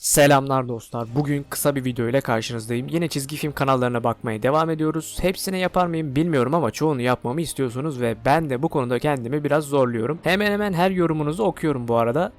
Selamlar dostlar. Bugün kısa bir video ile karşınızdayım. Yine çizgi film kanallarına bakmaya devam ediyoruz. Hepsini yapar mıyım bilmiyorum ama çoğunu yapmamı istiyorsunuz ve ben de bu konuda kendimi biraz zorluyorum. Hemen hemen her yorumunuzu okuyorum bu arada.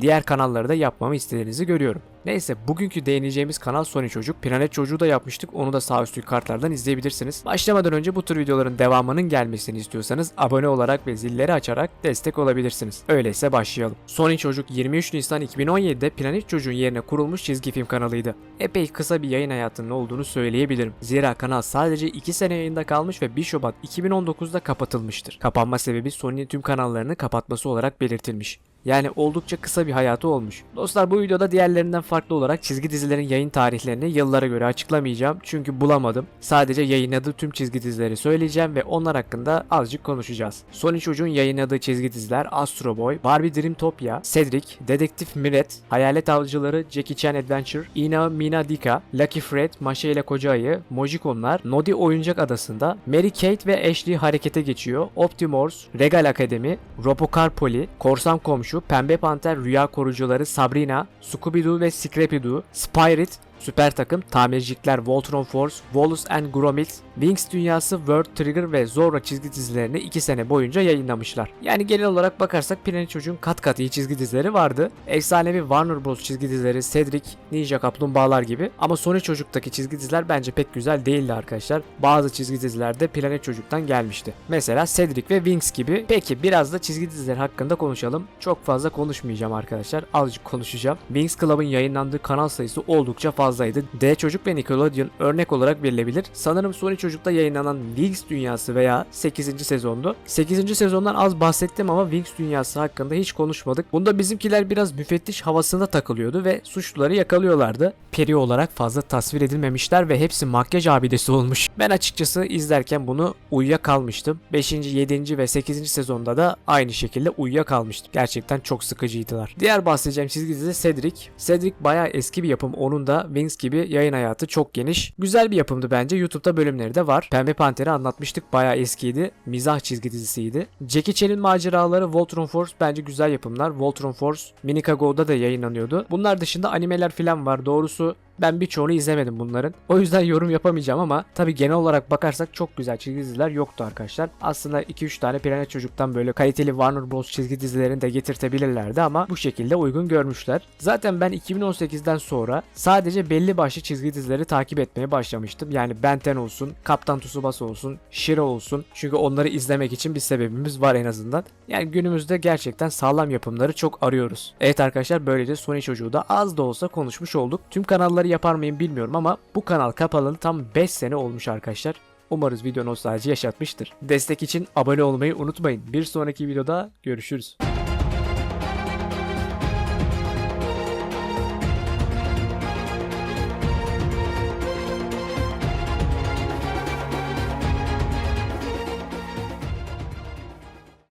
Diğer kanalları da yapmamı istediğinizi görüyorum. Neyse bugünkü değineceğimiz kanal Sony Çocuk. Planet Çocuğu da yapmıştık. Onu da sağ üstteki kartlardan izleyebilirsiniz. Başlamadan önce bu tür videoların devamının gelmesini istiyorsanız abone olarak ve zilleri açarak destek olabilirsiniz. Öyleyse başlayalım. Sony Çocuk 23 Nisan 2017'de Planet Çocuğun yerine kurulmuş çizgi film kanalıydı. Epey kısa bir yayın hayatının olduğunu söyleyebilirim. Zira kanal sadece 2 sene yayında kalmış ve 1 Şubat 2019'da kapatılmıştır. Kapanma sebebi Sony'nin tüm kanallarını kapatması olarak belirtilmiş. Yani oldukça kısa bir hayatı olmuş. Dostlar bu videoda diğerlerinden farklı olarak çizgi dizilerin yayın tarihlerini yıllara göre açıklamayacağım. Çünkü bulamadım. Sadece yayınladığı tüm çizgi dizileri söyleyeceğim ve onlar hakkında azıcık konuşacağız. Sony Çocuğun yayınladığı çizgi diziler Astro Boy, Barbie Dreamtopia, Cedric, Dedektif Miret, Hayalet Avcıları, Jackie Chan Adventure, Ina Mina Dika, Lucky Fred, Maşa ile Koca Ayı, Mojikonlar, Nodi Oyuncak Adası'nda, Mary Kate ve Ashley harekete geçiyor, Optimors, Regal Akademi, Robocar Poli, Korsan Komşu, Pembe Panter, Rüya Korucuları, Sabrina, Scooby-Doo ve Scrappy-Doo, Spirit, Süper Takım, Tamircilikler, Voltron Force, Wallace and Gromit, Wings Dünyası, World Trigger ve Zorro çizgi dizilerini 2 sene boyunca yayınlamışlar. Yani genel olarak bakarsak Planet Çocuğun kat kat iyi çizgi dizileri vardı. Efsanevi Warner Bros çizgi dizileri, Cedric, Ninja Kaplumbağalar gibi. Ama Sony Çocuk'taki çizgi diziler bence pek güzel değildi arkadaşlar. Bazı çizgi diziler de Planet Çocuk'tan gelmişti. Mesela Cedric ve Wings gibi. Peki biraz da çizgi diziler hakkında konuşalım. Çok fazla konuşmayacağım arkadaşlar. Azıcık konuşacağım. Wings Club'ın yayınlandığı kanal sayısı oldukça fazlaydı. D Çocuk ve Nickelodeon örnek olarak verilebilir. Sanırım Sony Çocuk'ta yayınlanan Wings Dünyası veya 8. sezondu. 8. sezondan az bahsettim ama Wings Dünyası hakkında hiç konuşmadık. Bunda bizimkiler biraz müfettiş havasında takılıyordu ve suçluları yakalıyorlardı. Peri olarak fazla tasvir edilmemişler ve hepsi makyaj abidesi olmuş. Ben açıkçası izlerken bunu uyuyakalmıştım. 5. 7. ve 8. sezonda da aynı şekilde uyuyakalmıştım. Gerçekten çok sıkıcıydılar. Diğer bahsedeceğim çizgi dizi Cedric. Cedric bayağı eski bir yapım. Onun da Wings gibi yayın hayatı çok geniş. Güzel bir yapımdı bence. YouTube'da bölümleri de var. Pembe Panter'i anlatmıştık. Bayağı eskiydi. Mizah çizgi dizisiydi. Jackie Chan'in maceraları Voltron Force bence güzel yapımlar. Voltron Force Minicago'da da yayınlanıyordu. Bunlar dışında animeler falan var. Doğrusu ben birçoğunu izlemedim bunların. O yüzden yorum yapamayacağım ama tabi genel olarak bakarsak çok güzel çizgi diziler yoktu arkadaşlar. Aslında 2-3 tane Planet Çocuk'tan böyle kaliteli Warner Bros çizgi dizilerini de getirtebilirlerdi ama bu şekilde uygun görmüşler. Zaten ben 2018'den sonra sadece belli başlı çizgi dizileri takip etmeye başlamıştım. Yani Ben 10 olsun, Kaptan Tsubasa olsun, Shiro olsun. Çünkü onları izlemek için bir sebebimiz var en azından. Yani günümüzde gerçekten sağlam yapımları çok arıyoruz. Evet arkadaşlar böylece Sony çocuğu da az da olsa konuşmuş olduk. Tüm kanalları yapar mıyım bilmiyorum ama bu kanal kapalı tam 5 sene olmuş arkadaşlar. Umarız video nostalji yaşatmıştır. Destek için abone olmayı unutmayın. Bir sonraki videoda görüşürüz.